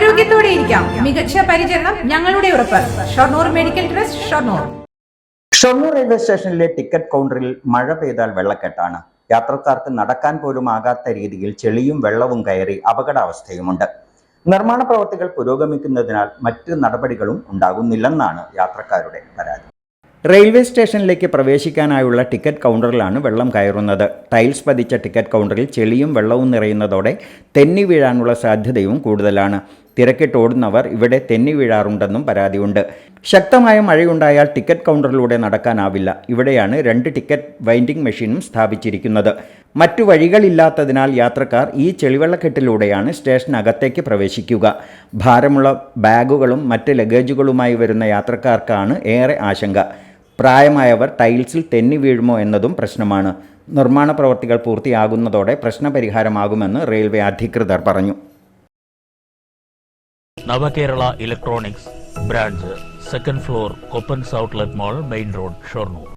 ആരോഗ്യത്തോടെ ഇരിക്കാം. മികച്ച പരിചരണം ഞങ്ങളുടെ ഉറപ്പ്. Shoranur medical trust Shoranur. Shoranur railway സ്റ്റേഷനിലെ ടിക്കറ്റ് കൗണ്ടറിൽ മഴ പെയ്താൽ വെള്ളക്കെട്ടാണ്. യാത്രക്കാർക്ക് നടക്കാൻ പോലും ആകാത്ത രീതിയിൽ ചെളിയും വെള്ളവും കയറി അപകടാവസ്ഥയുമുണ്ട്. നിർമ്മാണ പ്രവർത്തികൾ പുരോഗമിക്കുന്നതിനാൽ മറ്റ് നടപടികളും ഉണ്ടാകുന്നില്ലെന്നാണ് യാത്രക്കാരുടെ പരാതി. റെയിൽവേ സ്റ്റേഷനിലേക്ക് പ്രവേശിക്കാനായുള്ള ടിക്കറ്റ് കൗണ്ടറിലാണ് വെള്ളം കയറുന്നത്. ടൈൽസ് പതിച്ച ടിക്കറ്റ് കൗണ്ടറിൽ ചെളിയും വെള്ളവും നിറയുന്നതോടെ തെന്നി വീഴാനുള്ള സാധ്യതയും കൂടുതലാണ്. തിരക്കിട്ടോടുന്നവർ ഇവിടെ തെന്നി വീഴാറുണ്ടെന്നും പരാതിയുണ്ട്. ശക്തമായ മഴയുണ്ടായാൽ ടിക്കറ്റ് കൗണ്ടറിലൂടെ നടക്കാനാവില്ല. ഇവിടെയാണ് രണ്ട് ടിക്കറ്റ് വൈൻഡിംഗ് മെഷീനും സ്ഥാപിച്ചിരിക്കുന്നത്. മറ്റു വഴികളില്ലാത്തതിനാൽ യാത്രക്കാർ ഈ ചെളിവെള്ളക്കെട്ടിലൂടെയാണ് സ്റ്റേഷനകത്തേക്ക് പ്രവേശിക്കുക. ഭാരമുള്ള ബാഗുകളും മറ്റ് ലഗേജുകളുമായി വരുന്ന യാത്രക്കാർക്കാണ് ഏറെ ആശങ്ക. പ്രായമായവർ ടൈൽസിൽ തെന്നി വീഴുമോ എന്നതും പ്രശ്നമാണ്. നിർമ്മാണ പ്രവർത്തികൾ പൂർത്തിയാകുന്നതോടെ പ്രശ്നപരിഹാരമാകുമെന്ന് റെയിൽവേ അധികൃതർ പറഞ്ഞു. Navakerala electronics branch second floor Koppan outlet mall main road Shoranur.